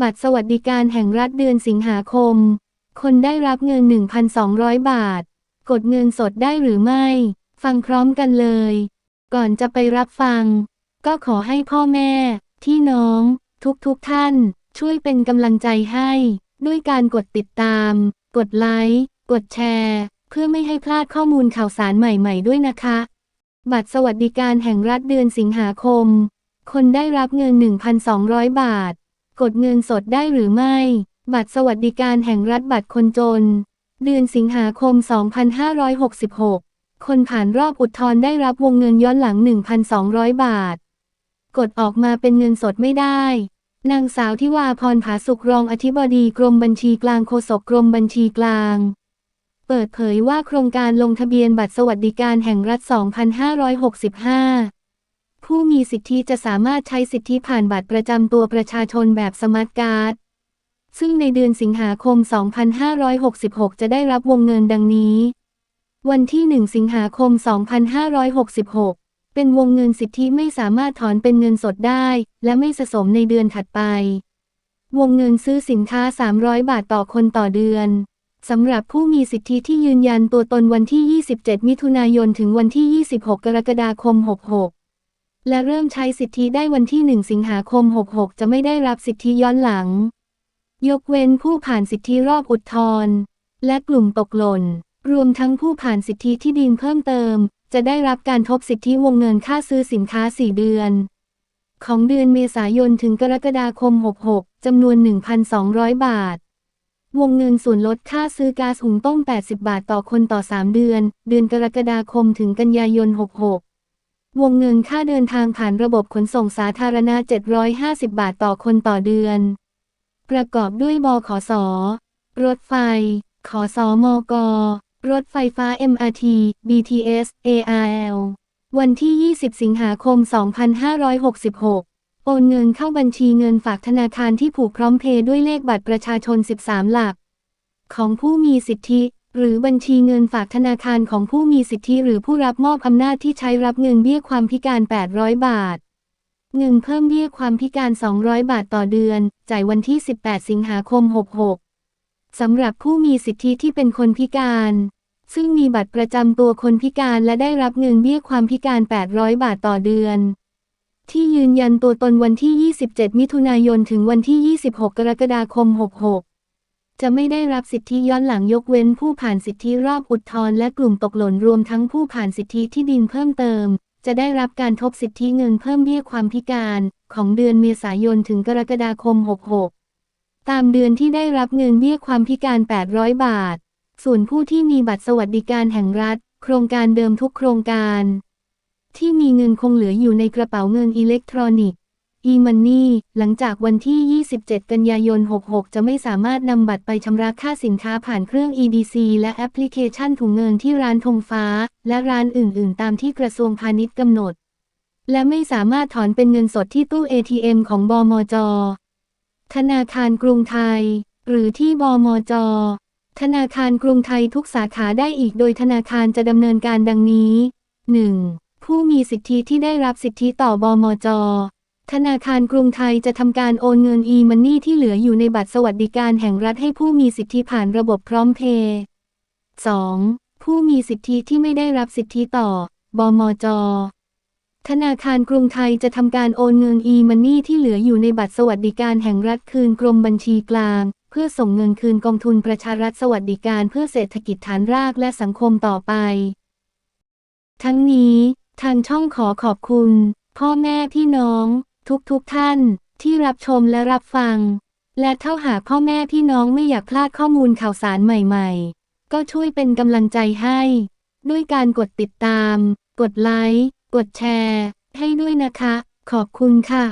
บัตรสวัสดิการแห่งรัฐเดือนสิงหาคม คนได้รับเงิน 1,200 บาท กดเงินสดได้หรือไม่ ฟังพร้อมกันเลย ก่อนจะไปรับฟัง ก็ขอให้พ่อแม่ ที่น้อง ทุกๆทท่าน ช่วยเป็นกำลังใจให้ ด้วยการกดติดตาม กดไลค์ กดแชร์ เพื่อไม่ให้พลาดข้อมูลข่าวสารใหม่ๆด้วยนะคะ บัตรสวัสดิการแห่งรัฐเดือนสิงหาคม คนได้รับเงิน 1,200 บาท กดเงินสดได้หรือไม่ บัตรสวัสดิการแห่งรัฐบัตรคนจน เดือนสิงหาคม 2566 คนผ่านรอบอุทธรณ์ได้รับวงเงินย้อนหลัง 1,200 บาท กดออกมาเป็นเงินสดไม่ได้ นางสาวทิวาพรผาสุกรองอธิบดีกรมบัญชีกลางโฆษกกรมบัญชีกลางเปิดเผยว่าโครงการลงทะเบียนบัตรสวัสดิการแห่งรัฐ 2565 ผู้มีสิทธิจะสามารถใช้สิทธิผ่านบัตรประจำตัวประชาชนแบบสมาร์ทการ์ด ซึ่งในเดือนสิงหาคม 2566 จะได้รับวงเงินดังนี้ วันที่ 1 สิงหาคม 2566 เป็นวงเงินสิทธิไม่สามารถถอนเป็นเงินสดได้ และไม่สะสมในเดือนถัดไป วงเงินซื้อสินค้า 300 บาทต่อคนต่อเดือนสำหรับผู้มีสิทธิที่ยืนยันตัวตนวันที่ 27 มิถุนายน ถึงวันที่ 26 กรกฎาคม 66 และเริ่มใช้สิทธิได้วันที่ 1 สิงหาคม 66 จะไม่ได้รับสิทธิย้อนหลัง ยกเว้นผู้ผ่านสิทธิรอบอุทธรณ์และกลุ่มตกหล่น รวมทั้งผู้ผ่านสิทธิที่ดินเพิ่มเติม จะได้รับการทบสิทธิวงเงินค่าซื้อสินค้า 4 เดือน ของเดือนเมษายนถึงกรกฎาคม 66 จำนวน 1,200 บาท วงเงินส่วนลดค่าซื้อก๊าซหุงต้ม 80 บาทต่อคนต่อ 3 เดือน เดือนกรกฎาคมถึงกันยายน 66 วงเงินค่าเดินทางผ่านระบบขนส่งสาธารณะ 750 บาทต่อคนต่อเดือน ประกอบด้วยบขส รถไฟขอสอมก รถไฟฟ้า MRT BTS ARL วันที่ 20 สิงหาคม 2566 โอนเงินเข้าบัญชีเงินฝากธนาคารที่ผูกพร้อมเพย์ด้วยเลขบัตรประชาชน 13 หลัก ของผู้มีสิทธิ หรือบัญชีเงินฝากธนาคารของผู้มีสิทธิหรือผู้รับมอบอำนาจที่ใช้รับเงินเบี้ยความพิการ 800 บาท เงินเพิ่มเบี้ยความพิการ 200 บาทต่อเดือน จ่ายวันที่ 18 สิงหาคม 66 สำหรับผู้มีสิทธิที่เป็นคนพิการ ซึ่งมีบัตรประจำตัวคนพิการและได้รับเงินเบี้ยความพิการ 800 บาทต่อเดือน ที่ยืนยันตัวตนวันที่ 27 มิถุนายนถึงวันที่ 26 กรกฎาคม 66 จะไม่ได้รับสิทธิย้อนหลังยกเว้นผู้ผ่านสิทธิรอบอุทธรณ์และกลุ่มตกหล่นรวมทั้งผู้ผ่านสิทธิที่ดินเพิ่มเติม จะได้รับการทบสิทธิเงินเพิ่มเบี้ยความพิการ ของเดือนเมษายนถึงกรกฎาคม 66 ตามเดือนที่ได้รับเงินเบี้ยความพิการ 800 บาท ส่วนผู้ที่มีบัตรสวัสดิการแห่งรัฐ โครงการเดิมทุกโครงการ ที่มีเงินคงเหลืออยู่ในกระเป๋าเงินอิเล็กทรอนิกส์ e-money หลังจากวันที่ 27 กันยายน 66 จะไม่สามารถนำบัตรไปชำระค่าสินค้าผ่านเครื่อง EDC และแอปพลิเคชันถุงเงินที่ร้านธงฟ้า และร้านอื่น ๆ ตามที่กระทรวงพาณิชย์กำหนด และไม่สามารถถอนเป็นเงินสดที่ตู้ ATM ของบมจ ธนาคารกรุงไทย หรือที่บมจ ธนาคารกรุงไทยทุกสาขาได้อีกโดยธนาคารจะดำเนินการดังนี้ 1. ผู้มีสิทธิที่ได้รับสิทธิต่อบมจ ธนาคารกรุงไทยจะทำการโอนเงิน e-money ที่เหลืออยู่ในบัตรสวัสดิการแห่งรัฐให้ผู้มีสิทธิผ่านระบบพร้อมเพย์ 2. ผู้มีสิทธิที่ไม่ได้รับสิทธิต่อ บมจ ธนาคารกรุงไทยจะทำการโอนเงิน e-money ที่เหลืออยู่ในบัตรสวัสดิการแห่งรัฐคืนกรมบัญชีกลาง เพื่อส่งเงินคืนกองทุนประชารัฐสวัสดิการเพื่อเศรษฐกิจฐานรากและสังคมต่อไป ทั้งนี้ ทางช่องขอขอบคุณ พ่อแม่พี่น้อง ทุกๆทท่านที่รับชมและรับฟัง และเท่าหาพ่อแม่พี่น้องไม่อยากพลาดข้อมูลข่าวสารใหม่ๆ ก็ช่วยเป็นกำลังใจให้ ด้วยการกดติดตาม กดไลค์ กดแชร์ ให้ด้วยนะคะ ขอบคุณค่ะ